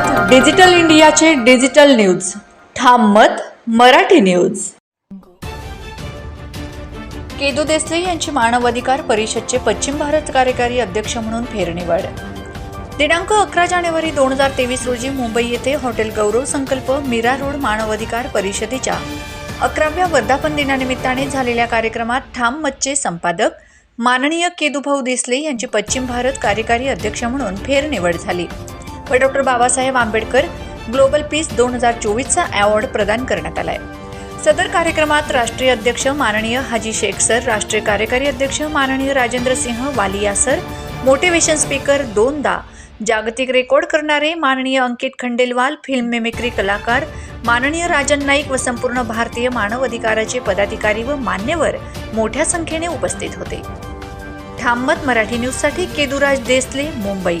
मत डिजिटल इंडियाचे digital news. ठाम मत मराठी न्यूज. केदू देसले यांची मानव अधिकार परिषदचे पश्चिम भारत कार्यकारी अध्यक्ष म्हणून फेरनिवड दिनांक अकरा जानेवारी दोन हजार तेवीस रोजी मुंबई येथे हॉटेल गौरव संकल्प मीरा रोड मानव अधिकार परिषदेच्या अकराव्या वर्धापन दिनानिमित्ताने झालेल्या कार्यक्रमात ठाम मतचे संपादक माननीय केदूभाऊ देसले यांची पश्चिम भारत कार्यकारी अध्यक्ष म्हणून फेरनिवड झाली. व doctor Babasaheb Ambedkar global peace दोन हजार चोवीसचा अवॉर्ड प्रदान करण्यात आलाय. सदर कार्यक्रमात राष्ट्रीय अध्यक्ष माननीय हाजी शेख सर राष्ट्रीय कार्यकारी अध्यक्ष माननीय Rajendra Singh Walia sir motivation speaker दोनदा जागतिक रेकॉर्ड करणारे माननीय अंकित खंडेलवाल फिल्म मेमिक्री कलाकार माननीय राजन नाईक व संपूर्ण भारतीय मानव अधिकाराचे पदाधिकारी व मान्यवर मोठ्या संख्येने उपस्थित होते. ठाममत मराठी न्यूजसाठी केदुराज देसले मुंबई.